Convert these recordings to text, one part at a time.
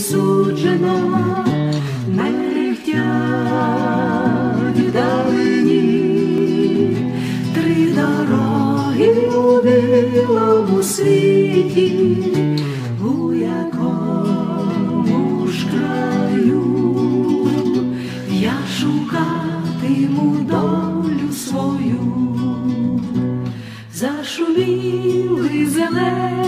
суджена, мерехтять вдалині, три дороги у білому світі, у якому ж краю я шукатиму долю свою. Зашуміли зелені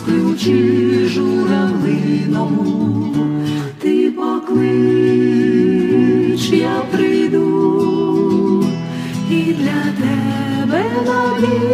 ключі журавлиному, ти поклич, я прийду. І для тебе надією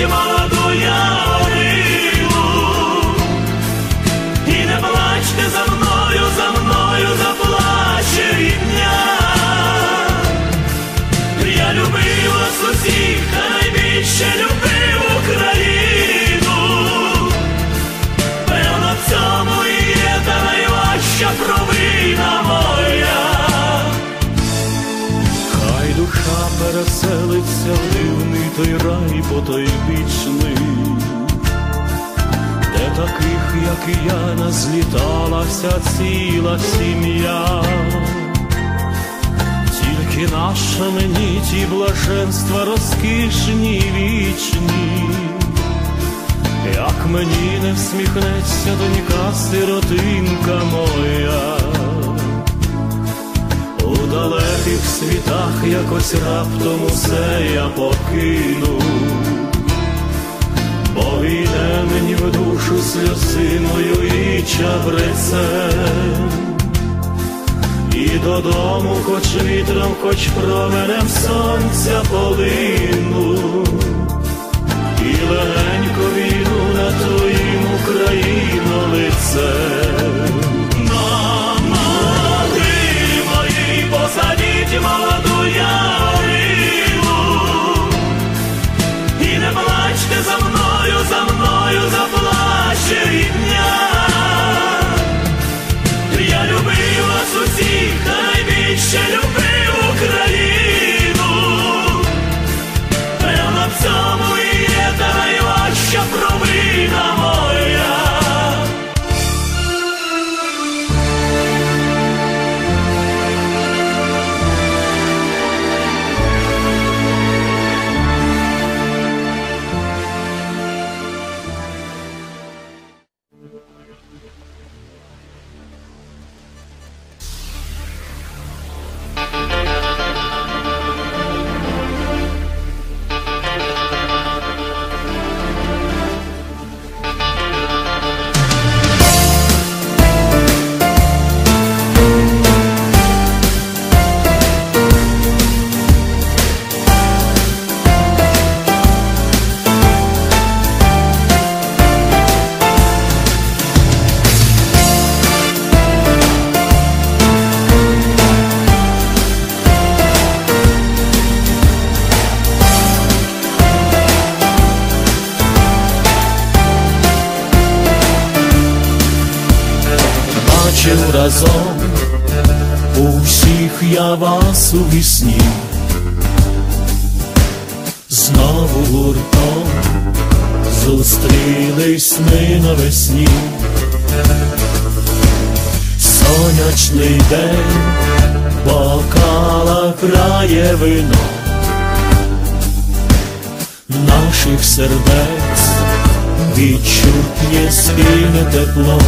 Último orgulhão таких, як я, назліталася ціла сім'я. Тільки наша мені ті блаженства розкішні вічні, як мені не всміхнеться донька сиротинка моя. У далеких світах якось раптом усе я покину, бо війне мені в душу сльозиною і чабрецем, і додому, хоч вітром, хоч променем сонця полину, і легенько разом, усіх я вас у вісні, знову гуртом зустрілись ми навесні, сонячний день, бокала крає вино. Наших сердець відчутнє спільне тепло.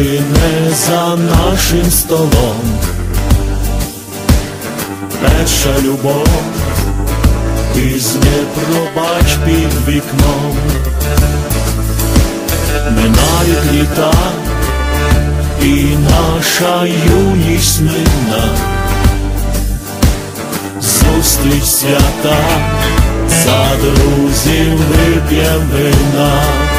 Плине за нашим столом. Перша любов, пізня пробач під вікном. Минають літа, і наша юність мина. Зустріч свята, за друзів вип'єм вина.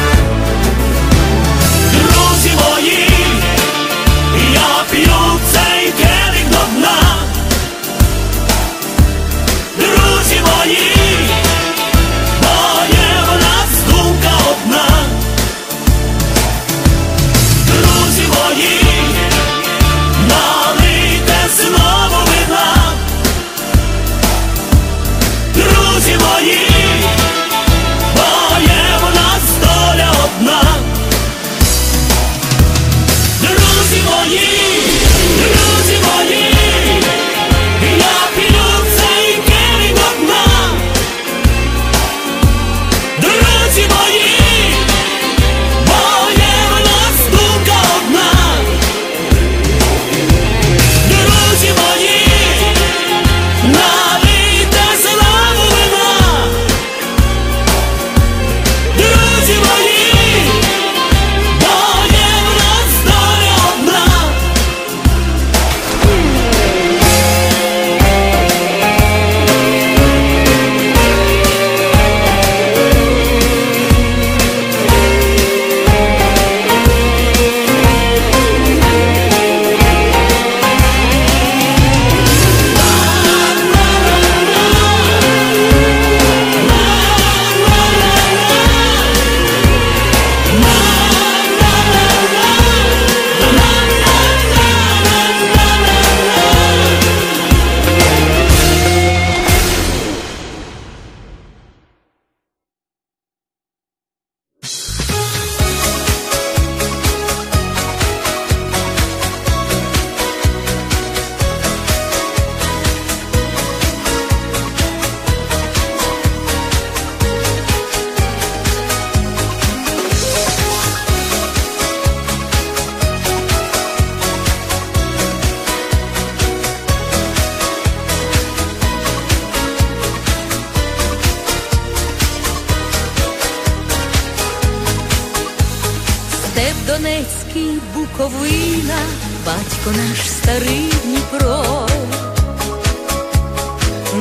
Степ Донецький, Буковина, батько наш старий Дніпро,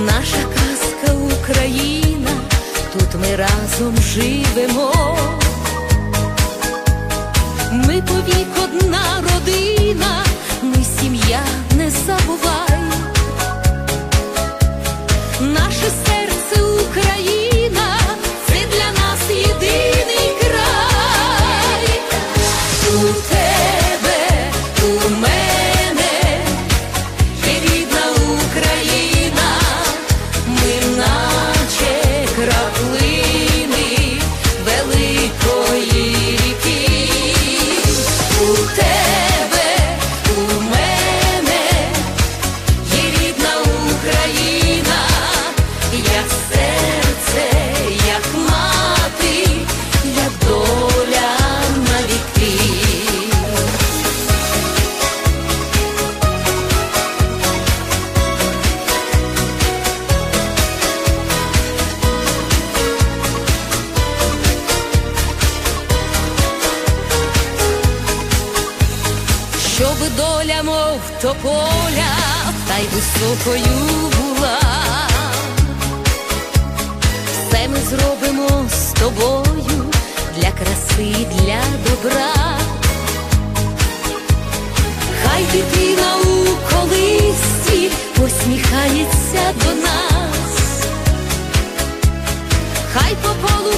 наша казка Україна, тут ми разом живемо. Ми повік одна родина, ми сім'я, не забувай. тополя, та й високою була, все ми зробимо з тобою для краси, для добра, хай дитина у колисті посміхається до нас, хай по полу